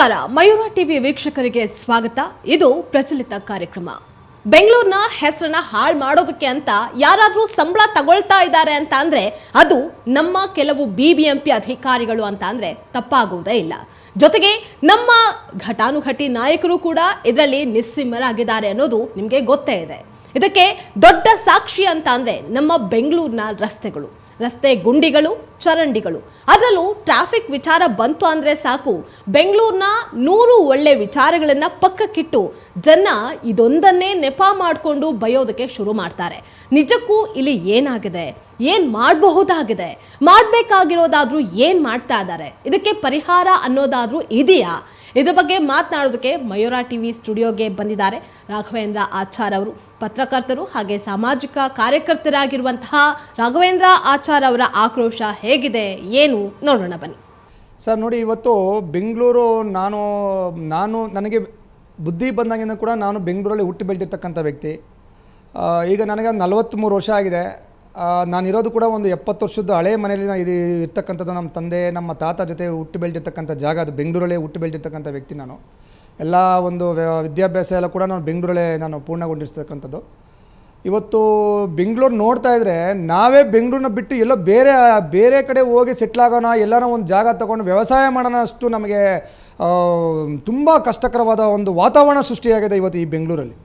ನಮಸ್ಕಾರ. ಮಯೂರ ಟಿವಿ ವೀಕ್ಷಕರಿಗೆ ಸ್ವಾಗತ. ಇದು ಪ್ರಚಲಿತ ಕಾರ್ಯಕ್ರಮ. ಬೆಂಗಳೂರಿನ ಹೆಸರನ್ನ ಹಾಳು ಮಾಡೋದಕ್ಕೆ ಅಂತ ಯಾರಾದರೂ ಸಂಬಳ ತಗೊಳ್ತಾ ಇದ್ದಾರೆ ಅಂತ ಅಂದರೆ ಅದು ನಮ್ಮ ಕೆಲವು ಬಿ ಬಿ ಎಂ ಪಿ ಅಧಿಕಾರಿಗಳು ಅಂತ ಅಂದರೆ ತಪ್ಪಾಗುವುದೇ ಇಲ್ಲ. ಜೊತೆಗೆ ನಮ್ಮ ಘಟಾನುಘಟಿ ನಾಯಕರು ಕೂಡ ಇದರಲ್ಲಿ ನಿಸ್ಸಿಮ್ಮರಾಗಿದ್ದಾರೆ ಅನ್ನೋದು ನಿಮಗೆ ಗೊತ್ತೇ ಇದೆ. ಇದಕ್ಕೆ ದೊಡ್ಡ ಸಾಕ್ಷಿ ಅಂತ ಅಂದರೆ ನಮ್ಮ ಬೆಂಗಳೂರಿನ ರಸ್ತೆಗಳು. ರಸ್ತೆ ಗುಂಡಿಗಳು, ಚರಂಡಿಗಳು. ಅದರಲ್ಲೂ ಟ್ರಾಫಿಕ್ ವಿಚಾರ ಬಂತು ಅಂದರೆ ಸಾಕು. ಬೆಂಗಳೂರಿನ ನೂರು ಒಳ್ಳೆ ವಿಚಾರಗಳನ್ನು ಪಕ್ಕಕ್ಕಿಟ್ಟು ಜನ ಇದೊಂದನ್ನೇ ನೆಪ ಮಾಡಿಕೊಂಡು ಬಯೋದಕ್ಕೆ ಶುರು ಮಾಡ್ತಾರೆ. ನಿಜಕ್ಕೂ ಇಲ್ಲಿ ಏನಾಗಿದೆ? ಏನು ಮಾಡಬಹುದಾಗಿದೆ? ಮಾಡಬೇಕಾಗಿರೋದಾದರೂ ಏನು ಮಾಡ್ತಾ ಇದ್ದಾರೆ? ಇದಕ್ಕೆ ಪರಿಹಾರ ಅನ್ನೋದಾದರೂ ಇದೆಯಾ? ಇದ್ರ ಬಗ್ಗೆ ಮಾತನಾಡೋದಕ್ಕೆ ಮಯೂರ ಟಿವಿ ಸ್ಟುಡಿಯೋಗೆ ಬಂದಿದ್ದಾರೆ ರಾಘವೇಂದ್ರ ಆಚಾರ್ ಅವರು. ಪತ್ರಕರ್ತರು ಹಾಗೆ ಸಾಮಾಜಿಕ ಕಾರ್ಯಕರ್ತರಾಗಿರುವಂತಹ ರಾಘವೇಂದ್ರ ಆಚಾರ್ ಅವರ ಆಕ್ರೋಶ ಹೇಗಿದೆ ಏನು? ನೋಡೋಣ ಬನ್ನಿ. ಸರ್, ನೋಡಿ, ಇವತ್ತು ಬೆಂಗಳೂರು ನಾನು ನಾನು ನನಗೆ ಬುದ್ಧಿ ಬಂದಾಗಿಂದ ಕೂಡ ನಾನು ಬೆಂಗಳೂರಲ್ಲಿ ಹುಟ್ಟಿ ಬೆಳೆದಿರ್ತಕ್ಕಂಥ ವ್ಯಕ್ತಿ. ಈಗ ನನಗೆ ನಲವತ್ತ್ಮೂರು ವರ್ಷ ಆಗಿದೆ. ನಾನಿರೋದು ಕೂಡ ಒಂದು ಎಪ್ಪತ್ತು ವರ್ಷದ ಹಳೆ ಮನೆಯಲ್ಲಿ ಇದು ಇರ್ತಕ್ಕಂಥದ್ದು ನಮ್ಮ ತಂದೆ, ನಮ್ಮ ತಾತ ಜೊತೆ ಹುಟ್ಟಿ ಬೆಳೆದಿರ್ತಕ್ಕಂಥ ಜಾಗ ಅದು. ಬೆಂಗಳೂರಲ್ಲೇ ಹುಟ್ಟಿ ಬೆಳೆದಿರ್ತಕ್ಕಂಥ ವ್ಯಕ್ತಿ ನಾನು. ಎಲ್ಲ ಒಂದು ವಿದ್ಯಾಭ್ಯಾಸ ಎಲ್ಲ ಕೂಡ ನಾನು ಬೆಂಗಳೂರಲ್ಲೇ ನಾನು ಪೂರ್ಣಗೊಂಡಿರ್ತಕ್ಕಂಥದ್ದು. ಇವತ್ತು ಬೆಂಗಳೂರು ನೋಡ್ತಾ ಇದ್ದರೆ ನಾವೇ ಬೆಂಗಳೂರನ್ನ ಬಿಟ್ಟು ಎಲ್ಲೋ ಬೇರೆ ಬೇರೆ ಕಡೆ ಹೋಗಿ ಸೆಟ್ಲ್ ಆಗೋಣ, ಎಲ್ಲಾನ ಒಂದು ಜಾಗ ತಗೊಂಡು ವ್ಯವಸಾಯ ಮಾಡೋಣ ಅಷ್ಟು ನಮಗೆ ತುಂಬ ಕಷ್ಟಕರವಾದ ಒಂದು ವಾತಾವರಣ ಸೃಷ್ಟಿಯಾಗಿದೆ ಇವತ್ತು ಈ ಬೆಂಗಳೂರಲ್ಲಿ.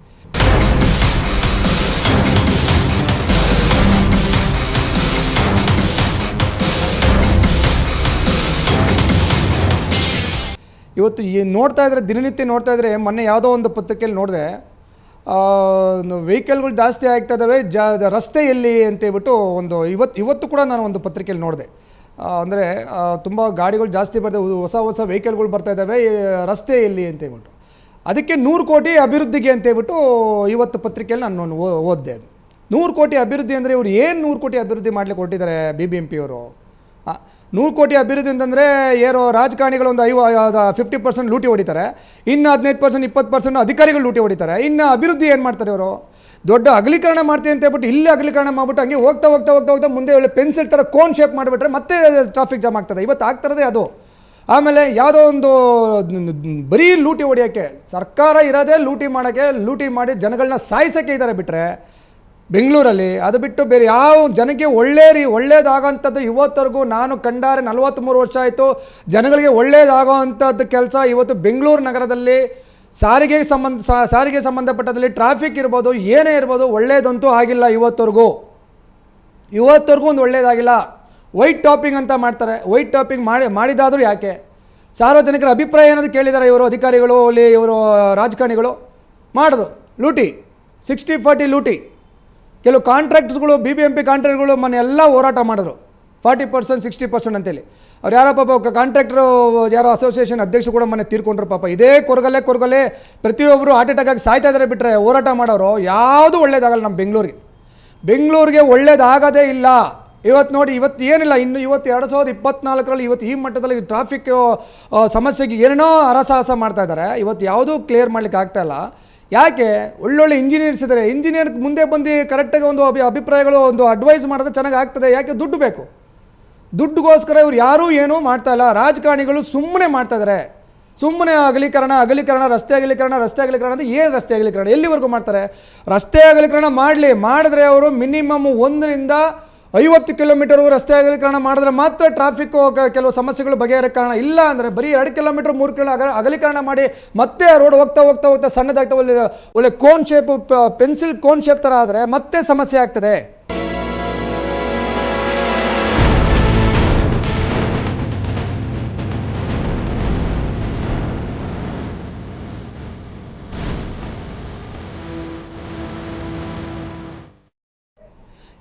ಇವತ್ತು ಈ ನೋಡ್ತಾ ಇದ್ರೆ, ದಿನನಿತ್ಯ ನೋಡ್ತಾ ಇದ್ರೆ, ಮೊನ್ನೆ ಯಾವುದೋ ಒಂದು ಪತ್ರಿಕೆಯಲ್ಲಿ ನೋಡಿದೆ ವೆಹಿಕಲ್ಗಳು ಜಾಸ್ತಿ ಆಗ್ತಾ ಇದ್ದಾವೆ ಜ, ರಸ್ತೆ ಎಲ್ಲಿ ಅಂತೇಳ್ಬಿಟ್ಟು ಒಂದು ಇವತ್ತು ಇವತ್ತು ಕೂಡ ನಾನು ಒಂದು ಪತ್ರಿಕೆಯಲ್ಲಿ ನೋಡಿದೆ. ಅಂದರೆ ತುಂಬ ಗಾಡಿಗಳು ಜಾಸ್ತಿ ಬರ್ತವೆ ಹೊಸ ಹೊಸ ವೆಹಿಕಲ್ಗಳು ಬರ್ತಾ ಇದ್ದಾವೆ ರಸ್ತೆ ಎಲ್ಲಿ ಅಂತೇಳ್ಬಿಟ್ಟು ಅದಕ್ಕೆ ನೂರು ಕೋಟಿ ಅಭಿವೃದ್ಧಿಗೆ ಅಂತೇಳ್ಬಿಟ್ಟು ಇವತ್ತು ಪತ್ರಿಕೆಯಲ್ಲಿ ನಾನು ಓದಿದೆ ಅದು. ನೂರು ಕೋಟಿ ಅಭಿವೃದ್ಧಿ ಅಂದರೆ ಇವರು ಏನು ನೂರು ಕೋಟಿ ಅಭಿವೃದ್ಧಿ ಮಾಡಲಿಕ್ಕೆ ಕೊಟ್ಟಿದ್ದಾರೆ ಬಿ ಬಿ ಎಂ ಪಿಯವರು ನೂರು ಕೋಟಿ ಅಭಿವೃದ್ಧಿ ಅಂತಂದರೆ ಏನೋ ರಾಜಕಾರಣಿಗಳು ಒಂದು ಐವ ಫಿಫ್ಟಿ ಪರ್ಸೆಂಟ್ ಲೂಟಿ ಹೊಡಿತಾರೆ. ಇನ್ನು ಹದಿನೈದು ಪರ್ಸೆಂಟ್ ಇಪ್ಪತ್ತು ಪರ್ಸೆಂಟ್ ಅಧಿಕಾರಿಗಳು ಲೂಟಿ ಹೊಡಿತಾರೆ. ಇನ್ನು ಅಭಿವೃದ್ಧಿ ಏನು ಮಾಡ್ತಾರೆ ಅವರು ದೊಡ್ಡ ಅಗಲೀಕರಣ ಮಾಡ್ತೀವಿ ಅಂತ ಹೇಳ್ಬಿಟ್ಟು ಇಲ್ಲಿ ಅಗಲೀಕರಣ ಮಾಡ್ಬಿಟ್ಟು ಹಂಗೆ ಹೋಗ್ತಾ ಹೋಗ್ತಾ ಹೋಗ್ತಾ ಹೋಗ್ತಾ ಮುಂದೆ ಒಳ್ಳೆ ಪೆನ್ಸಿಲ್ ಥರ ಕೋನ್ ಶೇಪ್ ಮಾಡಿಬಿಟ್ರೆ ಮತ್ತೆ ಟ್ರಾಫಿಕ್ ಜಾಮ್ ಆಗ್ತದೆ. ಇವತ್ತು ಆಗ್ತಾರದೇ ಅದು. ಆಮೇಲೆ ಯಾವುದೋ ಒಂದು ಬರೀ ಲೂಟಿ ಹೊಡಿಯೋಕ್ಕೆ ಸರ್ಕಾರ ಇರೋದೇ ಲೂಟಿ ಮಾಡೋಕ್ಕೆ, ಲೂಟಿ ಮಾಡಿ ಜನಗಳನ್ನ ಸಾಯಿಸೋಕ್ಕೆ ಇದ್ದಾರೆ ಬಿಟ್ಟರೆ ಬೆಂಗಳೂರಲ್ಲಿ, ಅದು ಬಿಟ್ಟು ಬೇರೆ ಯಾವ ಜನಕ್ಕೆ ಒಳ್ಳೆ ರೀ ಒಳ್ಳೇದಾಗೋಂಥದ್ದು ಇವತ್ತರೆಗೂ ನಾನು ಕಂಡಾರೆ ನಲವತ್ತ್ಮೂರು ವರ್ಷ ಆಯಿತು. ಜನಗಳಿಗೆ ಒಳ್ಳೇದಾಗೋ ಅಂಥದ್ದು ಕೆಲಸ ಇವತ್ತು ಬೆಂಗಳೂರು ನಗರದಲ್ಲಿ, ಸಾರಿಗೆ ಸಂಬಂಧ ಸಾರಿಗೆ ಸಂಬಂಧಪಟ್ಟದಲ್ಲಿ ಟ್ರಾಫಿಕ್ ಇರ್ಬೋದು, ಏನೇ ಇರ್ಬೋದು, ಒಳ್ಳೇದಂತೂ ಆಗಿಲ್ಲ ಇವತ್ತರೆಗೂ ಇವತ್ತರೆಗೂ ಒಂದು ಒಳ್ಳೇದಾಗಿಲ್ಲ. ವೈಟ್ ಟಾಪಿಂಗ್ ಅಂತ ಮಾಡ್ತಾರೆ. ವೈಟ್ ಟಾಪಿಂಗ್ ಮಾಡಿ, ಮಾಡಿದಾದರೂ ಯಾಕೆ? ಸಾರ್ವಜನಿಕರ ಅಭಿಪ್ರಾಯ ಏನಾದರೂ ಕೇಳಿದ್ದಾರೆ ಇವರು ಅಧಿಕಾರಿಗಳು, ಅಲ್ಲಿ ಇವರು ರಾಜಕಾರಣಿಗಳು? ಮಾಡಿದ್ರು ಲೂಟಿ, ಸಿಕ್ಸ್ಟಿ ಫಾರ್ಟಿ ಲೂಟಿ. ಕೆಲವು ಕಾಂಟ್ರಾಕ್ಟ್ಸ್ಗಳು ಬಿ ಬಿ ಎಂ ಪಿ ಕಾಂಟ್ರಾಕ್ಟ್ಗಳು ಮೊನ್ನೆ ಎಲ್ಲ ಹೋರಾಟ ಮಾಡಿದ್ರು. ಫಾರ್ಟಿ ಪರ್ಸೆಂಟ್ ಸಿಕ್ಸ್ಟಿ ಪರ್ಸೆಂಟ್ ಅಂತೇಳಿ. ಅವ್ರು ಯಾರೋ ಪಾಪ ಕಾಂಟ್ರಾಕ್ಟ್ರು ಯಾರೋ ಅಸೋಸಿಯೇಷನ್ ಅಧ್ಯಕ್ಷರು ಕೂಡ ಮನೆ ತೀರ್ಕೊಂಡ್ರು ಪಾಪ. ಇದೇ ಕೊರಗಲೆ ಕೊರಗಲೆ ಪ್ರತಿಯೊಬ್ಬರು ಹಾರ್ಟ್ ಅಟ್ಯಾಕ್ ಆಗಿ ಸಾಯ್ತಾ ಇದ್ದಾರೆ ಬಿಟ್ಟರೆ ಹೋರಾಟ ಮಾಡೋರು ಯಾವುದೂ ಒಳ್ಳೇದಾಗಲ್ಲ ನಮ್ಮ ಬೆಂಗಳೂರಿಗೆ. ಬೆಂಗಳೂರಿಗೆ ಒಳ್ಳೇದಾಗದೇ ಇಲ್ಲ. ಇವತ್ತು ನೋಡಿ ಇವತ್ತು ಏನಿಲ್ಲ, ಇನ್ನು ಇವತ್ತು ಎರಡು ಸಾವಿರದ ಇಪ್ಪತ್ನಾಲ್ಕರಲ್ಲಿ ಇವತ್ತು ಈ ಮಟ್ಟದಲ್ಲಿ ಟ್ರಾಫಿಕ್ ಸಮಸ್ಯೆಗೆ ಏನೇನೋ ಹರಸಾಹಸ ಮಾಡ್ತಾ ಇದ್ದಾರೆ ಇವತ್ತು ಯಾವುದೂ ಕ್ಲಿಯರ್ ಮಾಡ್ಲಿಕ್ಕೆ ಆಗ್ತಾಯಿಲ್ಲ ಯಾಕೆ ಒಳ್ಳೊಳ್ಳೆ ಇಂಜಿನಿಯರ್ಸ್ ಇದ್ದಾರೆ ಇಂಜಿನಿಯರ್ ಮುಂದೆ ಬಂದು ಕರೆಕ್ಟಾಗಿ ಒಂದು ಅಭಿ ಅಭಿಪ್ರಾಯಗಳು, ಒಂದು ಅಡ್ವೈಸ್ ಮಾಡಿದ್ರೆ ಚೆನ್ನಾಗಿ ಆಗ್ತದೆ. ಯಾಕೆ ದುಡ್ಡು ಬೇಕು? ದುಡ್ಡುಗೋಸ್ಕರ ಇವ್ರು ಯಾರೂ ಏನೂ ಮಾಡ್ತಾ ಇಲ್ಲ. ರಾಜಕಾರಣಿಗಳು ಸುಮ್ಮನೆ ಮಾಡ್ತಾ ಇದ್ದಾರೆ ಸುಮ್ಮನೆ ಅಗಲೀಕರಣ ಅಗಲೀಕರಣ, ರಸ್ತೆ ಅಗಲೀಕರಣ ರಸ್ತೆ ಅಗಲೀಕರಣ ಅಂದರೆ ಏನು ರಸ್ತೆ ಅಗಲೀಕರಣ? ಎಲ್ಲಿವರೆಗೂ ಮಾಡ್ತಾರೆ? ರಸ್ತೆ ಅಗಲೀಕರಣ ಮಾಡಲಿ. ಮಾಡಿದ್ರೆ ಅವರು ಮಿನಿಮಮ್ ಒಂದರಿಂದ ಐವತ್ತು ಕಿಲೋಮೀಟರ್ವರೆಗೂ ರಸ್ತೆ ಅಗಲೀಕರಣ ಮಾಡಿದ್ರೆ ಮಾತ್ರ ಟ್ರಾಫಿಕ್ ಕೆಲವು ಸಮಸ್ಯೆಗಳು ಬಗೆಹರಕ್ಕೆ ಕಾರಣ ಇಲ್ಲ ಅಂದರೆ ಬರೀ ಎರಡು ಕಿಲೋಮೀಟರ್, ಮೂರು ಕಿಲೋ ಅಗ ಅಗಲೀಕರಣ ಮಾಡಿ ಮತ್ತೆ ರೋಡ್ ಹೋಗ್ತಾ ಹೋಗ್ತಾ ಹೋಗ್ತಾ ಸಣ್ಣದಾಗ್ತಾ ಒಳ್ಳೆ ಒಳ್ಳೆ cone shape pencil cone shape ಥರ ಆದರೆ ಮತ್ತೆ ಸಮಸ್ಯೆ ಆಗ್ತದೆ.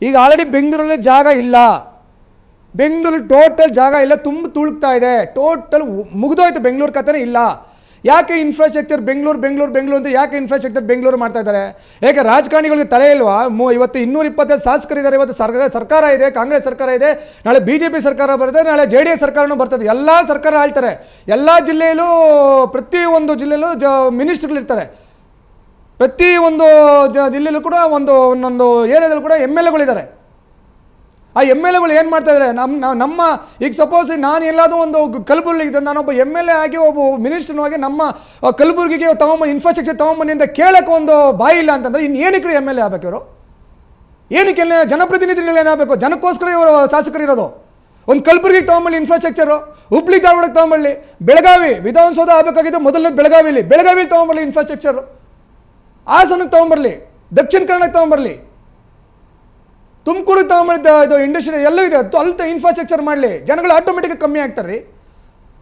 ಈಗ ಆಲ್ರೆಡಿ ಬೆಂಗಳೂರಲ್ಲಿ ಜಾಗ ಇಲ್ಲ. ಬೆಂಗಳೂರು ಟೋಟಲ್ ಜಾಗ ಇಲ್ಲ ತುಂಬ ತುಳುಕ್ತಾ ಇದೆ. ಟೋಟಲ್ ಮುಗಿದೋಯ್ತು ಬೆಂಗಳೂರು ಕಥೆನೇ ಇಲ್ಲ. ಯಾಕೆ ಇನ್ಫ್ರಾಸ್ಟ್ರಕ್ಚರ್ ಬೆಂಗಳೂರು ಬೆಂಗಳೂರು ಬೆಂಗಳೂರು ಅಂತ ಯಾಕೆ ಇನ್ಫ್ರಾಸ್ಟ್ರಕ್ಚರ್ ಬೆಂಗಳೂರು ಮಾಡ್ತಾ ಇದ್ದಾರೆ? ಯಾಕೆ ರಾಜಕಾರಣಿಗಳಿಗೆ ತಲೆ ಇಲ್ವಾ? ಮೂ ಇವತ್ತು ಇನ್ನೂರ ಇಪ್ಪತ್ತೈದು ಶಾಸಕರಿದ್ದಾರೆ ಇವತ್ತು ಸರ್ಕಾರ ಸರ್ಕಾರ ಇದೆ, ಕಾಂಗ್ರೆಸ್ ಸರ್ಕಾರ ಇದೆ, ನಾಳೆ ಬಿ ಜೆ ಪಿ ಸರ್ಕಾರ ಬರ್ತದೆ, ನಾಳೆ ಜೆ ಡಿ ಎಸ್ ಸರ್ಕಾರನೂ ಬರ್ತದೆ. ಎಲ್ಲ ಸರ್ಕಾರ ಆಳ್ತಾರೆ. ಎಲ್ಲ ಜಿಲ್ಲೆಯಲ್ಲೂ ಪ್ರತಿಯೊಂದು ಜಿಲ್ಲೆಯಲ್ಲೂ ಜ ಮಿನಿಸ್ಟ್ರುಗಳಿರ್ತಾರೆ ಪ್ರತಿ ಒಂದು ಜ ಜಿಲ್ಲೆಯಲ್ಲೂ ಕೂಡ ಒಂದು ಒಂದೊಂದು ಏರಿಯಾದಲ್ಲೂ ಕೂಡ ಎಂ ಎಲ್ ಎಗಳಿದ್ದಾರೆ. ಆ ಎಂ ಎಲ್ ಎಗಳು ಏನು ಮಾಡ್ತಾ ಇದ್ದಾರೆ ನಮ್ಮ ನಮ್ಮ, ಈಗ ಸಪೋಸ್ ನಾನು ಎಲ್ಲಾದರೂ ಒಂದು ಕಲಬುರಗಿ ನಾನು ನಾನೊಬ್ಬ ಎಂ ಎಲ್ ಎ ಆಗಿ ಒಬ್ಬ ಮಿನಿಸ್ಟರ್ನೂ ಆಗಿ ನಮ್ಮ ಕಲಬುರಗಿಗೆ ತಗೊಂಬ ಇನ್ಫ್ರಾಸ್ಟ್ರಕ್ಚರ್ ತೊಗೊಂಬನ್ನಿ ಅಂತ ಕೇಳೋಕೆ ಒಂದು ಬಾಯಿ ಇಲ್ಲ ಅಂತಂದ್ರೆ ಇನ್ನು ಏನಕ್ಕೆ ಎಂ ಎಲ್ ಎ ಆಗಬೇಕು ಇವರು? ಏನಕ್ಕೆ ಜನಪ್ರತಿನಿಧಿಗಳು ಏನಾಗಬೇಕು ಜನಕ್ಕೋಸ್ಕರ ಇವರು ಶಾಸಕರು ಇರೋದು. ಒಂದು ಕಲಬುರಗಿಗೆ ತೊಗೊಂಬಳ್ಳಿ ಇನ್ಫ್ರಾಸ್ಟ್ರಕ್ಚರು ಹುಬ್ಳಿ ಧಾರವಾಡಕ್ಕೆ ತೊಗೊಂಬಳ್ಳಿ ಬೆಳಗಾವಿ ವಿಧಾನಸೌಧ ಆಗಬೇಕಾಗಿದ್ದು ಮೊದಲನೇದು ಬೆಳಗಾವಿಲಿ. ಬೆಳಗಾವಿಲಿ ತೊಗೊಂಬಳ್ಳಿ ಇನ್ಫ್ರಾಸ್ಟ್ರಕ್ಚರು ಹಾಸನಕ್ಕೆ ತೊಗೊಂಬರಲಿ, ದಕ್ಷಿಣ ಕನ್ನಡಕ್ಕೆ ತೊಗೊಂಬರಲಿ, ತುಮಕೂರಿಗೆ ತೊಗೊಂಬರಿದ್ದ ಇದು ಇಂಡಸ್ಟ್ರಿ ಎಲ್ಲ ಇದೆ. ಅದು ಅಲ್ಲಿ ಇನ್ಫ್ರಾಸ್ಟ್ರಕ್ಚರ್ ಮಾಡಲಿ. ಜನಗಳು ಆಟೋಮೆಟಿಕ್ ಕಮ್ಮಿ ಆಗ್ತಾರೆ. ರೀ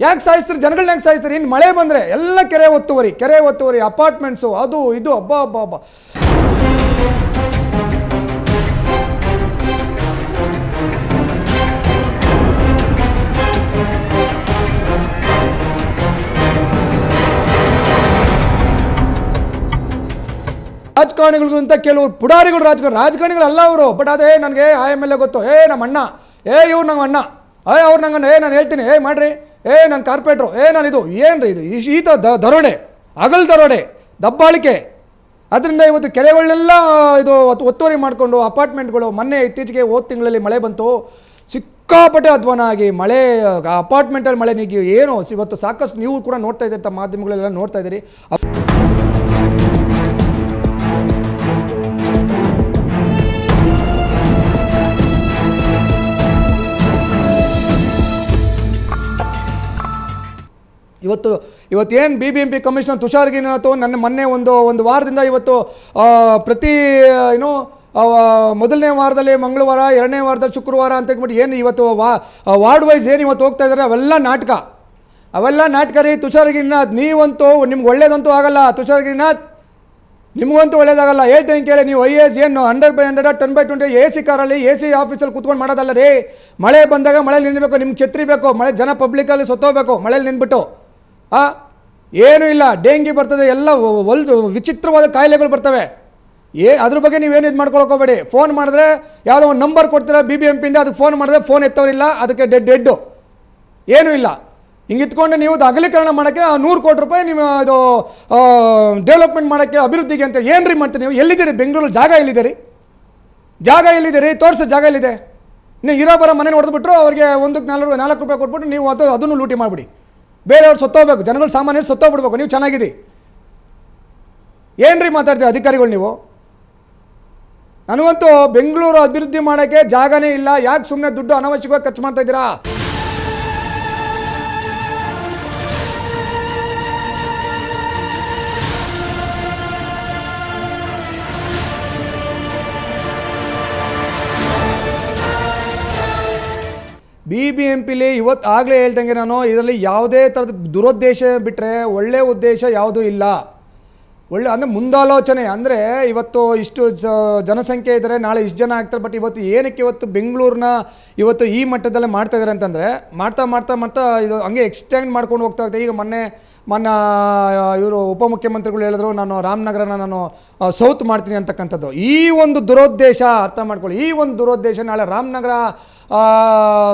ಯಾಕೆ ಸಾಯಿಸ್ತಾರೆ? ಜನಗಳನ್ನ ಯಾಕೆ ಸಾಯಿಸ್ತಾರೆ? ಇನ್ನು ಮಳೆ ಬಂದರೆ ಎಲ್ಲ ಕೆರೆ ಒತ್ತುವರಿ ಕೆರೆ ಒತ್ತುವರಿ ಅಪಾರ್ಟ್ಮೆಂಟ್ಸು ಅದು, ಇದು ಅಬ್ಬಾ ಅಬ್ಬಾ. ಅಬ್ಬಾ ರಾಜಕಾರಣಿಗಳಿಗಿಂತ ಕೆಲವು ಪುಡಾರಿಗಳು ರಾಜಕಾರಣ ರಾಜಕಾರಣಿಗಳಲ್ಲ ಅವರು. ಬಟ್ ಅದೇ ನನಗೆ ಆ ಎಂ ಎಲ್ ಎ ಗೊತ್ತು. ಏ ನಮ್ಮ ಅಣ್ಣ ಏ, ಇವ್ರು ನಮ್ಮ ಅಣ್ಣ ಏ, ಅವ್ರು ನಂಗೆ ಏ, ನಾನು ಹೇಳ್ತೀನಿ. ಏ, ಮಾಡ್ರಿ. ಏ, ನಾನು ಕಾರ್ಪೊರೇಟ್ರು. ಏ, ನಾನು ಇದು. ಏನು ರೀ ಇದು? ಈತ ದ, ದರೋಡೆ. ಹಗಲ್ ದರೋಡೆ. ದಬ್ಬಾಳಿಕೆ. ಅದರಿಂದ ಇವತ್ತು ಕೆರೆಗಳನ್ನೆಲ್ಲ ಇದು ಒತ್ತು- ಒತ್ತುವರಿ ಮಾಡಿಕೊಂಡು ಅಪಾರ್ಟ್ಮೆಂಟ್ಗಳು ಮೊನ್ನೆ ಇತ್ತೀಚೆಗೆ ಹೋದ ತಿಂಗಳಲ್ಲಿ ಮಳೆ ಬಂತು. ಸಿಕ್ಕಾಪಟ್ಟೆ ಅಧ್ವಾನ ಆಗಿ ಮಳೆ ಅಪಾರ್ಟ್ಮೆಂಟಲ್ಲಿ ಮಳೆ ನೀಗಿ ಏನು ಇವತ್ತು ಸಾಕಷ್ಟು ನೀವು ಕೂಡ ನೋಡ್ತಾ ತಮ್ಮ ಮಾಧ್ಯಮಗಳೆಲ್ಲ ನೋಡ್ತಾ ಇದ್ದೀರಿ. ಇವತ್ತು ಇವತ್ತೇನು B B M P commissioner Tushar ಏನಾಯ್ತು ನನ್ನ ಮೊನ್ನೆ ಒಂದು ಒಂದು ವಾರದಿಂದ ಇವತ್ತು ಪ್ರತಿ, ಏನು ಮೊದಲನೇ ವಾರದಲ್ಲಿ ಮಂಗಳವಾರ, ಎರಡನೇ ವಾರದಲ್ಲಿ ಶುಕ್ರವಾರ ಅಂತ ಹೇಳ್ಬಿಟ್ಟು ಏನು ಇವತ್ತು ವಾ ವಾರ್ಡ್ ವೈಸ್ ಏನು ಇವತ್ತು ಹೋಗ್ತಾ ಇದ್ದಾರೆ ಅವೆಲ್ಲ ನಾಟಕ. ಅವೆಲ್ಲ ನಾಟಕ ರೀ ತುಷಾರ್ ಗಿರಿನಾಥ್ ನೀವಂತೂ, ನಿಮ್ಗೆ ಒಳ್ಳೇದಂತೂ ಆಗಲ್ಲ. ತುಷಾರ್ ಗಿರಿನಾಥ್ ನಿಮಗಂತೂ ಒಳ್ಳೇದಾಗಲ್ಲ. ಹೇಳ್ತೀನಿ ಕೇಳಿ, ನೀವು ಐ ಎಸ್ ಏನು hundred by hundred ten by twenty A C ಕಾರಲ್ಲಿ ಎ ಸಿ ಆಫೀಸಲ್ಲಿ ಕುತ್ಕೊಂಡು ಮಾಡೋದಲ್ಲ ರೀ? ಮಳೆ ಬಂದಾಗ ಮಳೆಲಿ ನಿಲ್ಲಬೇಕು ನಿಮ್ಗೆ ಛತ್ರಿ ಬೇಕು, ಮಳೆ ಜನ ಪಬ್ಲಿಕಲ್ಲಿ ಸತ್ತೋಗ್ಬೇಕು, ಮಳೇಲಿ ನಿಂದ್ಬಿಟ್ಟು ಆ? ಏನೂ ಇಲ್ಲ. ಡೆಂಗಿ ಬರ್ತದೆ, ಎಲ್ಲ ಒಲ್ದು ವಿಚಿತ್ರವಾದ ಕಾಯಿಲೆಗಳು ಬರ್ತವೆ. ಏ, ಅದ್ರ ಬಗ್ಗೆ ನೀವೇನು ಇದು ಮಾಡ್ಕೊಳ್ಕೋಬೇಡಿ ಫೋನ್ ಮಾಡಿದ್ರೆ ಯಾವುದೋ ಒಂದು ನಂಬರ್ ಕೊಡ್ತೀರಾ ಬಿ ಬಿ ಎಂ ಪಿಯಿಂದ ಅದಕ್ಕೆ ಫೋನ್ ಮಾಡಿದ್ರೆ ಫೋನ್ ಎತ್ತವರಿಲ್ಲ ಅದಕ್ಕೆ ಡೆಡ್ ಡೆಡ್ಡು. ಏನೂ ಇಲ್ಲ. ಹಿಂಗೆ ಇತ್ಕೊಂಡು ನೀವು ಅದು ಅಗಲೀಕರಣ ಮಾಡೋಕ್ಕೆ ನೂರು ಕೋಟಿ ರೂಪಾಯಿ ನೀವು ಇದು ಡೆವಲಪ್ಮೆಂಟ್ ಮಾಡೋಕ್ಕೆ ಅಭಿವೃದ್ಧಿಗೆ ಅಂತ ಏನು ರೀ ಮಾಡ್ತೀರಿ ನೀವು? ಎಲ್ಲಿದ್ದೀರಿ? ಬೆಂಗಳೂರಲ್ಲಿ ಜಾಗ ಎಲ್ಲಿದ್ದೀರಿ? ಜಾಗ ಎಲ್ಲಿದ್ದೀರಿ? ತೋರಿಸೋ ಜಾಗ ಎಲ್ಲಿದೆ? ನೀವು ಇರೋ ಬರೋ ಮನೆ ಹೊಡೆದ್ಬಿಟ್ರು, ಅವ್ರಿಗೆ ಒಂದಕ್ಕೆ ನಾಲ್ಕು ನಾಲ್ಕು ರೂಪಾಯಿ ಕೊಟ್ಬಿಟ್ಟು ನೀವು ಅದು ಅದನ್ನು ಲೂಟಿ ಮಾಡಿಬಿಡಿ. ಬೇರೆಯವ್ರು ಸತ್ತೋಗ್ಬೇಕು, ಜನಗಳು ಸಾಮಾನ್ಯ ಸತ್ತೋಗ್ಬಿಡ್ಬೇಕು, ನೀವು ಚೆನ್ನಾಗಿದೆ ಏನು ರೀ ಮಾತಾಡ್ತೀವಿ ಅಧಿಕಾರಿಗಳು ನೀವು? ನನಗಂತೂ ಬೆಂಗಳೂರು ಅಭಿವೃದ್ಧಿ ಮಾಡೋಕ್ಕೆ ಜಾಗನೇ ಇಲ್ಲ, ಯಾಕೆ ಸುಮ್ಮನೆ ದುಡ್ಡು ಅನಾವಶ್ಯಕವಾಗಿ ಖರ್ಚು ಮಾಡ್ತಾ ಇದ್ದೀರಾ? ಬಿ ಬಿ ಎಂ ಪಿಲಿ ಇವತ್ತು ಆಗಲೇ ಹೇಳ್ದಂಗೆ ನಾನು, ಇದರಲ್ಲಿ ಯಾವುದೇ ಥರದ ದುರುದ್ದೇಶ ಬಿಟ್ಟರೆ ಒಳ್ಳೆಯ ಉದ್ದೇಶ ಯಾವುದೂ ಇಲ್ಲ. ಒಳ್ಳೆ ಅಂದರೆ ಮುಂದಾಲೋಚನೆ ಅಂದರೆ ಇವತ್ತು ಇಷ್ಟು ಜನಸಂಖ್ಯೆ ಇದ್ದರೆ ನಾಳೆ ಇಷ್ಟು ಜನ ಆಗ್ತಾರೆ ಬಟ್ ಇವತ್ತು ಏನಕ್ಕೆ ಇವತ್ತು ಬೆಂಗಳೂರನ್ನ ಇವತ್ತು ಈ ಮಟ್ಟದಲ್ಲೇ ಮಾಡ್ತಾ ಇದ್ದಾರೆ ಅಂತಂದರೆ ಮಾಡ್ತಾ ಮಾಡ್ತಾ ಮಾಡ್ತಾ ಇದು ಹಂಗೆ ಎಕ್ಸ್ಟೆಂಡ್ ಮಾಡ್ಕೊಂಡು ಹೋಗ್ತಾ ಹೋಗ್ತಾ ಈಗ ಮೊನ್ನೆ ಮೊನ್ನ ಇವರು ಉಪಮುಖ್ಯಮಂತ್ರಿಗಳು ಹೇಳಿದ್ರು, ನಾನು ರಾಮನಗರನ ನಾನು ಸೌತ್ ಮಾಡ್ತೀನಿ ಅಂತಕ್ಕಂಥದ್ದು. ಈ ಒಂದು ದುರೋದ್ದೇಶ ಅರ್ಥ ಮಾಡ್ಕೊಳ್ಳಿ. ಈ ಒಂದು ದುರೋದ್ದೇಶ ನಾಳೆ ರಾಮನಗರ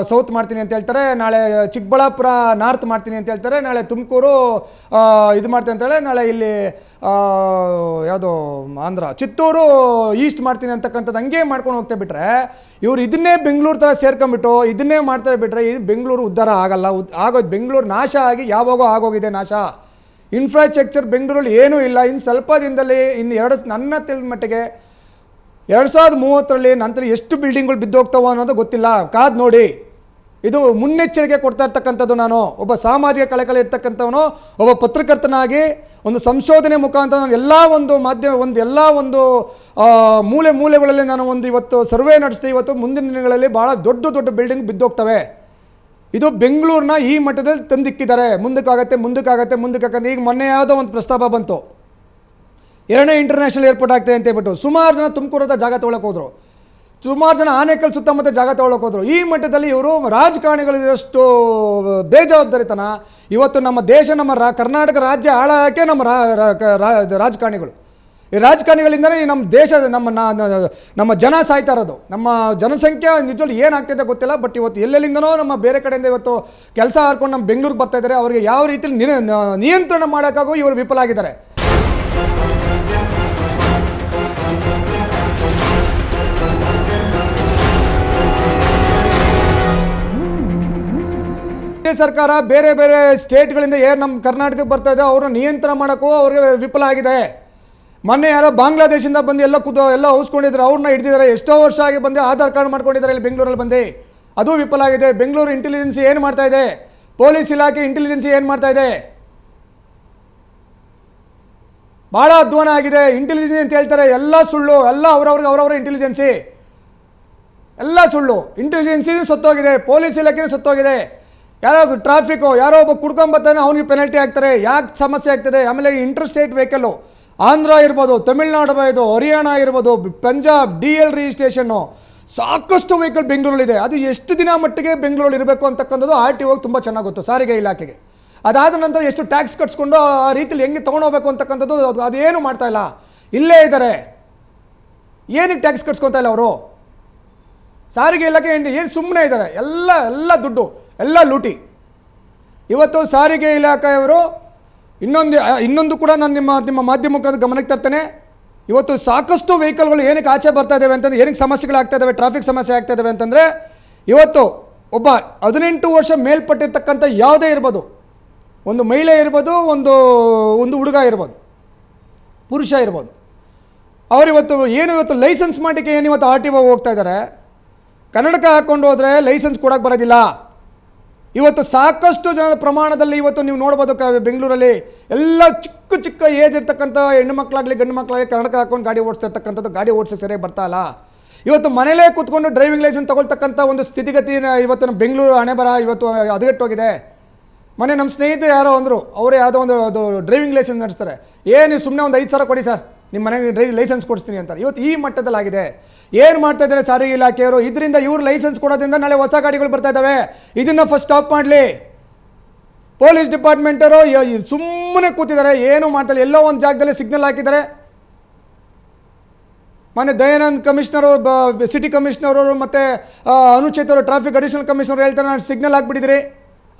ಸೌತ್ ಮಾಡ್ತೀನಿ ಅಂತ ಹೇಳ್ತಾರೆ, ನಾಳೆ ಚಿಕ್ಕಬಳ್ಳಾಪುರ ನಾರ್ತ್ ಮಾಡ್ತೀನಿ ಅಂತ ಹೇಳ್ತಾರೆ, ನಾಳೆ ತುಮಕೂರು ಇದು ಮಾಡ್ತೀನಿ ಅಂತೇಳಿ ನಾಳೆ ಇಲ್ಲಿ ಯಾವುದು ಆಂಧ್ರ, ಚಿತ್ತೂರು ಈಸ್ಟ್ ಮಾಡ್ತೀನಿ ಅಂತಕ್ಕಂಥದ್ದು ಹಂಗೆ ಮಾಡ್ಕೊಂಡು ಹೋಗ್ತಾ ಬಿಟ್ರೆ, ಇವ್ರು ಇದನ್ನೇ ಬೆಂಗಳೂರು ಥರ ಸೇರ್ಕೊಂಬಿಟ್ಟು ಇದನ್ನೇ ಮಾಡ್ತಾ ಬಿಟ್ರೆ ಇದು ಬೆಂಗಳೂರು ಉದ್ಧಾರ ಆಗಲ್ಲ. ಉದ್, ಆಗೋದು ಬೆಂಗಳೂರು ನಾಶ ಆಗಿ ಯಾವಾಗೋ ಆಗೋಗಿದೆ ನಾಶ. ಇನ್ಫ್ರಾಸ್ಟ್ರಕ್ಚರ್ ಬೆಂಗಳೂರಲ್ಲಿ ಏನೂ ಇಲ್ಲ. ಇನ್ನು ಸ್ವಲ್ಪ ದಿನದಲ್ಲಿ ಇನ್ನು ಎರಡು ನನ್ನ ತಿಳಿದ ಮಟ್ಟಿಗೆ ಎರಡು ಸಾವಿರದ ಮೂವತ್ತರಲ್ಲಿ ನಂತರ ಎಷ್ಟು ಬಿಲ್ಡಿಂಗ್ಗಳು ಬಿದ್ದೋಗ್ತಾವೋ ಅನ್ನೋದು ಗೊತ್ತಿಲ್ಲ. ಕಾದು ನೋಡಿ. ಇದು ಮುನ್ನೆಚ್ಚರಿಕೆ ಕೊಡ್ತಾ ಇರ್ತಕ್ಕಂಥದ್ದು ನಾನು. ಒಬ್ಬ ಸಾಮಾಜಿಕ ಕಳಕಳಿ ಇರ್ತಕ್ಕಂಥವನು, ಒಬ್ಬ ಪತ್ರಕರ್ತನಾಗಿ ಒಂದು ಸಂಶೋಧನೆ ಮುಖಾಂತರ ನಾನು ಎಲ್ಲ ಒಂದು ಮಾಧ್ಯಮ ಒಂದು ಎಲ್ಲ ಒಂದು ಮೂಲೆ ಮೂಲೆಗಳಲ್ಲಿ ನಾನು ಒಂದು ಇವತ್ತು ಸರ್ವೆ ನಡೆಸಿದೆ. ಇವತ್ತು ಮುಂದಿನ ದಿನಗಳಲ್ಲಿ ಭಾಳ ದೊಡ್ಡ ದೊಡ್ಡ ಬಿಲ್ಡಿಂಗ್ ಬಿದ್ದೋಗ್ತವೆ. ಇದು ಬೆಂಗಳೂರನ್ನ ಈ ಮಟ್ಟದಲ್ಲಿ ತಂದಿಕ್ಕಿದ್ದಾರೆ. ಮುಂದಕ್ಕಾಗತ್ತೆ ಮುಂದಕ್ಕಾಗತ್ತೆ ಮುಂದಕ್ಕಾಗತ್ತೆ. ಈಗ ಮೊನ್ನೆ ಯಾವುದೋ ಒಂದು ಪ್ರಸ್ತಾಪ ಬಂತು. ಎರಡನೇ ಇಂಟರ್ನ್ಯಾಷನಲ್ ಏರ್ಪೋರ್ಟ್ ಆಗ್ತದೆ ಅಂತ ಹೇಳ್ಬಿಟ್ಟು ಸುಮಾರು ಜನ ತುಮಕೂರು ಜಾಗ ತೊಗೊಳಕ್ಕೆ ಹೋದ್ರು. ಸುಮಾರು ಜನ ಆನೇಕಲ್ ಸುತ್ತಮುತ್ತ ಜಾಗ ತಗೊಳಕ್ಕೆ ಹೋದರು. ಈ ಮಟ್ಟದಲ್ಲಿ ಇವರು ರಾಜಕಾರಣಿಗಳಿರೋಷ್ಟು ಬೇಜವಾಬ್ದಾರಿತನ. ಇವತ್ತು ನಮ್ಮ ದೇಶ, ನಮ್ಮ ರಾ, ಕರ್ನಾಟಕ ರಾಜ್ಯ ಹಾಳಾಕೆ ನಮ್ಮ ರಾಜಕಾರಣಿಗಳು. ಈ ರಾಜಕಾರಣಿಗಳಿಂದಲೇ ನಮ್ಮ ದೇಶ, ನಮ್ಮ ನಮ್ಮ ಜನ ಸಾಯ್ತಾ ಇರೋದು. ನಮ್ಮ ಜನಸಂಖ್ಯೆ ನಿಜವಲ್ಲಿ ಏನಾಗ್ತಿದೆ ಗೊತ್ತಿಲ್ಲ, ಬಟ್ ಇವತ್ತು ಎಲ್ಲೆಲ್ಲಿಂದನೋ ನಮ್ಮ ಬೇರೆ ಕಡೆಯಿಂದ ಇವತ್ತು ಕೆಲಸ ಹಾರ್ಕೊಂಡು ನಮ್ಮ ಬೆಂಗಳೂರಿಗೆ ಬರ್ತಾ ಇದ್ದಾರೆ. ಅವರಿಗೆ ಯಾವ ರೀತಿಯಲ್ಲಿ ನಿಯಂತ್ರಣ ಮಾಡೋಕ್ಕಾಗೂ ಇವರು ವಿಫಲ ಆಗಿದ್ದಾರೆ ಸರ್ಕಾರ ಬೇರೆ ಬೇರೆ ಸ್ಟೇಟ್ಗಳಿಂದ ಏನು ನಮ್ಮ ಕರ್ನಾಟಕಕ್ಕೆ ಬರ್ತಾ ಇದೆ, ಅವ್ರನ್ನ ನಿಯಂತ್ರಣ ಮಾಡೋಕ್ಕೂ ಅವ್ರಿಗೆ ವಿಫಲ ಆಗಿದೆ. ಮೊನ್ನೆ ಯಾರೋ ಬಾಂಗ್ಲಾದೇಶದಿಂದ ಬಂದು ಎಲ್ಲ ಕುದ ಎಲ್ಲ ಔಸ್ಕೊಂಡಿದ್ರು ಅವ್ರನ್ನ ಹಿಡಿದಿದ್ದಾರೆ, ಎಷ್ಟೋ ವರ್ಷ ಆಗಿ ಬಂದು ಆಧಾರ್ ಕಾರ್ಡ್ ಮಾಡ್ಕೊಂಡಿದ್ದಾರೆ ಇಲ್ಲಿ ಬೆಂಗಳೂರಲ್ಲಿ ಬಂದು. ಅದು ವಿಫಲ ಆಗಿದೆ. ಬೆಂಗಳೂರು ಇಂಟೆಲಿಜೆನ್ಸಿ ಏನು ಮಾಡ್ತಾ ಇದೆ? ಪೊಲೀಸ್ ಇಲಾಖೆ ಇಂಟೆಲಿಜೆನ್ಸಿ ಏನು ಮಾಡ್ತಾ ಇದೆ? ಭಾಳ ಅಧ್ವಾನ ಆಗಿದೆ. ಇಂಟೆಲಿಜೆನ್ಸ್ ಅಂತ ಹೇಳ್ತಾರೆ, ಎಲ್ಲ ಸುಳ್ಳು, ಎಲ್ಲ ಅವ್ರವ್ರಿಗೆ ಅವರವರ ಇಂಟೆಲಿಜೆನ್ಸಿ ಎಲ್ಲ ಸುಳ್ಳು. ಇಂಟೆಲಿಜೆನ್ಸಿನೂ ಸತ್ತೋಗಿದೆ, ಪೊಲೀಸ್ ಇಲಾಖೆನೂ ಸತ್ತೋಗಿದೆ. ಯಾರೋ ಟ್ರಾಫಿಕ್ಕು ಯಾರೋ ಒಬ್ಬ ಕುಡ್ಕೊಂಬತ್ತಾನೆ ಅವನಿಗೆ ಪೆನಲ್ಟಿ ಆಗ್ತಾರೆ ಯಾಕೆ ಸಮಸ್ಯೆ ಆಗ್ತದೆ? ಆಮೇಲೆ ಇಂಟರ್ ಸ್ಟೇಟ್ ವೆಹಿಕಲ್ಲು ಆಂಧ್ರ ಇರ್ಬೋದು, ತಮಿಳ್ನಾಡು ಇದು, ಹರಿಯಾಣ ಇರ್ಬೋದು, ಪಂಜಾಬ್ ಡಿ ಎಲ್ ರಿಜಿಸ್ಟ್ರೇಷನ್ನು ಸಾಕಷ್ಟು ವೆಹಿಕಲ್ ಬೆಂಗಳೂರಲ್ಲಿದೆ. ಅದು ಎಷ್ಟು ದಿನ ಮಟ್ಟಿಗೆ ಬೆಂಗಳೂರಲ್ಲಿ ಇರಬೇಕು ಅಂತಕ್ಕಂಥದ್ದು ಆರ್ ಟಿ ಓಗೆ ತುಂಬ ಚೆನ್ನಾಗಿ ಗೊತ್ತು, ಸಾರಿಗೆ ಇಲಾಖೆಗೆ. ಅದಾದ ನಂತರ ಎಷ್ಟು ಟ್ಯಾಕ್ಸ್ ಕಟ್ಸ್ಕೊಂಡು ಆ ರೀತಿಯಲ್ಲಿ ಹೆಂಗೆ ತೊಗೊಂಡೋಗ್ಬೇಕು ಅಂತಕ್ಕಂಥದ್ದು ಅದು- ಅದೇನು ಮಾಡ್ತಾ ಇಲ್ಲ. ಇಲ್ಲೇ ಇದ್ದಾರೆ. ಏನಕ್ಕೆ ಟ್ಯಾಕ್ಸ್ ಕಟ್ಸ್ಕೊತಾ ಇಲ್ಲ ಅವರು? ಸಾರಿಗೆ ಇಲಾಖೆ ಏನು ಸುಮ್ಮನೆ ಇದ್ದಾರೆ ಎಲ್ಲ ಎಲ್ಲ ದುಡ್ಡು, ಎಲ್ಲ ಲೂಟಿ. ಇವತ್ತು ಸಾರಿಗೆ ಇಲಾಖೆಯವರು ಇನ್ನೊಂದು ಇನ್ನೊಂದು ಕೂಡ ನಾನು ನಿಮ್ಮ ನಿಮ್ಮ ಮಾಧ್ಯಮಕ್ಕೆ ಗಮನಕ್ಕೆ ತರ್ತೇನೆ. ಇವತ್ತು ಸಾಕಷ್ಟು ವೆಹಿಕಲ್ಗಳು ಏನಕ್ಕೆ ಆಚೆ ಬರ್ತಾ ಇದ್ದಾವೆ ಅಂತಂದರೆ, ಏನಕ್ಕೆ ಸಮಸ್ಯೆಗಳಾಗ್ತಾ ಇದ್ದಾವೆ ಟ್ರಾಫಿಕ್ ಸಮಸ್ಯೆ ಆಗ್ತಾ ಇದ್ದಾವೆ ಅಂತಂದರೆ, ಇವತ್ತು ಒಬ್ಬ ಹದಿನೆಂಟು ವರ್ಷ ಮೇಲ್ಪಟ್ಟಿರ್ತಕ್ಕಂಥ ಯಾವುದೇ ಇರ್ಬೋದು, ಒಂದು ಮಹಿಳೆ ಇರ್ಬೋದು, ಒಂದು ಒಂದು ಹುಡುಗ ಇರ್ಬೋದು, ಪುರುಷ ಇರ್ಬೋದು ಅವರಿವತ್ತು ಏನು ಇವತ್ತು ಲೈಸೆನ್ಸ್ ಮಾಡಲಿಕ್ಕೆ ಏನು ಇವತ್ತು ಆರ್ ಟಿ ಒ ಹೋಗ್ತಾ ಇದ್ದಾರೆ ಕನ್ನಡಕ ಹಾಕ್ಕೊಂಡು ಹೋದರೆ ಲೈಸೆನ್ಸ್ ಕೊಡೋಕೆ ಬರೋದಿಲ್ಲ. ಇವತ್ತು ಸಾಕಷ್ಟು ಜನದ ಪ್ರಮಾಣದಲ್ಲಿ ಇವತ್ತು ನೀವು ನೋಡ್ಬೋದು ಕ, ಬೆಂಗಳೂರಲ್ಲಿ ಎಲ್ಲ ಚಿಕ್ಕ ಚಿಕ್ಕ ಏಜ್ ಇರ್ತಕ್ಕಂಥ ಹೆಣ್ಣು ಮಕ್ಕಳಾಗಲಿ ಗಂಡು ಮಕ್ಕಳಾಗಲಿ ಕನ್ನಡಕ ಹಾಕೊಂಡು ಗಾಡಿ ಓಡಿಸ್ತಿರ್ತಕ್ಕಂಥದ್ದು ಗಾಡಿ ಓಡಿಸಿ ಸರಿಯಾಗಿ ಬರ್ತಾ ಇಲ್ಲ. ಇವತ್ತು ಮನೇಲೇ ಕೂತ್ಕೊಂಡು ಡ್ರೈವಿಂಗ್ ಲೈಸೆನ್ಸ್ ತಗೊಳ್ತಕ್ಕಂಥ ಒಂದು ಸ್ಥಿತಿಗತಿನ ಇವತ್ತು ಬೆಂಗಳೂರು ಹಣೆ ಬರ ಇವತ್ತು ಹದಗೆಟ್ಟೋಗಿದೆ ಮನೆ ನಮ್ಮ ಸ್ನೇಹಿತರು ಯಾರೋ ಅಂದರು, ಅವರು ಯಾವುದೋ ಒಂದು ಡ್ರೈವಿಂಗ್ ಲೈಸೆನ್ಸ್ ನಡೆಸ್ತಾರೆ. ಏ, ನೀವು ಸುಮ್ಮನೆ ಒಂದು ಐದು ಸಾವಿರ ಕೊಡಿ ಸರ್. ನಿಮ್ಮ ಮನೆಗೆ ಡ್ರೈವಿಂಗ್ ಲೈಸೆನ್ಸ್ ಕೊಡಿಸ್ತೀನಿ ಅಂತಾರೆ. ಇವತ್ತು ಈ ಮಟ್ಟದಲ್ಲಾಗಿದೆ. ಏನು ಮಾಡ್ತಾ ಇದ್ದಾರೆ ಸಾರಿಗೆ ಇಲಾಖೆಯವರು? ಇದರಿಂದ ಇವ್ರು ಲೈಸೆನ್ಸ್ ಕೊಡೋದ್ರಿಂದ ನಾಳೆ ಹೊಸ ಗಾಡಿಗಳು ಬರ್ತಾ ಇದ್ದಾವೆ ಇದನ್ನು ಫಸ್ಟ್ ಸ್ಟಾಪ್ ಮಾಡಲಿ. ಪೊಲೀಸ್ ಡಿಪಾರ್ಟ್ಮೆಂಟರು ಸುಮ್ಮನೆ ಕೂತಿದ್ದಾರೆ. ಏನು ಮಾಡ್ತಾರೆ ಎಲ್ಲೋ ಒಂದು ಜಾಗದಲ್ಲಿ ಸಿಗ್ನಲ್ ಹಾಕಿದ್ದಾರೆ. ಮೊನ್ನೆ ದಯಾನಂದ್ ಕಮಿಷನರು ಸಿಟಿ ಕಮಿಷನರ್ ಮತ್ತು ಅನುಚೇತ್ ಅವರು ಟ್ರಾಫಿಕ್ ಅಡಿಷನಲ್ ಕಮಿಷನರ್ ಹೇಳ್ತಾರೆ, ನಾನು ಸಿಗ್ನಲ್ ಹಾಕ್ಬಿಟ್ಟಿದ್ರಿ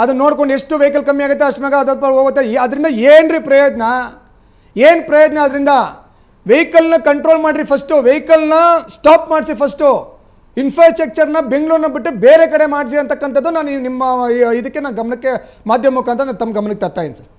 ಅದನ್ನು ನೋಡ್ಕೊಂಡು ಎಷ್ಟು ವೆಹಿಕಲ್ ಕಮ್ಮಿ ಆಗುತ್ತೆ, ಅಷ್ಟು ಮ್ಯಾಗ ಅದ್ರ ಹೋಗುತ್ತೆ. ಅದರಿಂದ ಏನು ರೀ ಪ್ರಯೋಜನ? ಏನು ಪ್ರಯೋಜನ ಅದರಿಂದ? ವೆಹಿಕಲ್ನ ಕಂಟ್ರೋಲ್ ಮಾಡಿರಿ ಫಸ್ಟು ವೆಹಿಕಲ್ನ ಸ್ಟಾಪ್ ಮಾಡಿಸಿ ಫಸ್ಟು ಇನ್ಫ್ರಾಸ್ಟ್ರಕ್ಚರ್ನ ಬೆಂಗಳೂರನ್ನ ಬಿಟ್ಟು ಬೇರೆ ಕಡೆ ಮಾಡಿಸಿ ಅಂತಕ್ಕಂಥದ್ದು ನಾನು ನಿಮ್ಮ ಇದಕ್ಕೆ ನಾನು ಗಮನಕ್ಕೆ, ಮಾಧ್ಯಮ ಮುಖಾಂತರ ನಾನು ತಮ್ಮ ಗಮನಕ್ಕೆ ತರ್ತಾ ಇದ್ದೀನಿ ಸರ್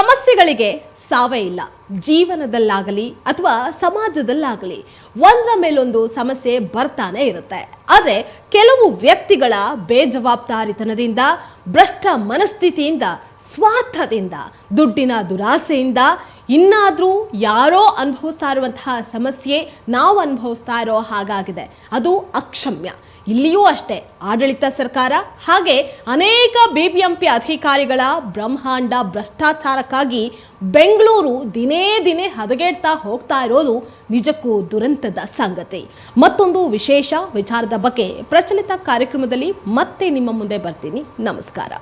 ಸಮಸ್ಯೆಗಳಿಗೆ ಸಾವೇ ಇಲ್ಲ. ಜೀವನದಲ್ಲಾಗಲಿ ಅಥವಾ ಸಮಾಜದಲ್ಲಾಗಲಿ ಒಂದರ ಮೇಲೊಂದು ಸಮಸ್ಯೆ ಬರ್ತಾನೆ ಇರುತ್ತೆ. ಆದರೆ ಕೆಲವು ವ್ಯಕ್ತಿಗಳ ಬೇಜವಾಬ್ದಾರಿತನದಿಂದ, ಭ್ರಷ್ಟ ಮನಸ್ಥಿತಿಯಿಂದ, ಸ್ವಾರ್ಥದಿಂದ, ದುಡ್ಡಿನ ದುರಾಸೆಯಿಂದ ಇನ್ನಾದರೂ ಯಾರೋ ಅನುಭವಿಸ್ತಾ ಇರುವಂತಹ ಸಮಸ್ಯೆ ನಾವು ಅನುಭವಿಸ್ತಾ ಇರೋ ಹಾಗಾಗಿದೆ. ಅದು ಅಕ್ಷಮ್ಯ. ಇಲ್ಲಿಯೂ ಅಷ್ಟೇ. ಆಡಳಿತ ಸರ್ಕಾರ ಹಾಗೆ ಅನೇಕ ಬಿಬಿಎಂಪಿ ಅಧಿಕಾರಿಗಳ ಬ್ರಹ್ಮಾಂಡ ಭ್ರಷ್ಟಾಚಾರಕ್ಕಾಗಿ ಬೆಂಗಳೂರು ದಿನೇ ದಿನೇ ಹದಗೆಡ್ತಾ ಹೋಗ್ತಾ ಇರೋದು ನಿಜಕ್ಕೂ ದುರಂತದ ಸಂಗತಿ. ಮತ್ತೊಂದು ವಿಶೇಷ ವಿಚಾರದ ಬಗ್ಗೆ ಪ್ರಚಲಿತ ಕಾರ್ಯಕ್ರಮದಲ್ಲಿ ಮತ್ತೆ ನಿಮ್ಮ ಮುಂದೆ ಬರ್ತೀನಿ. ನಮಸ್ಕಾರ.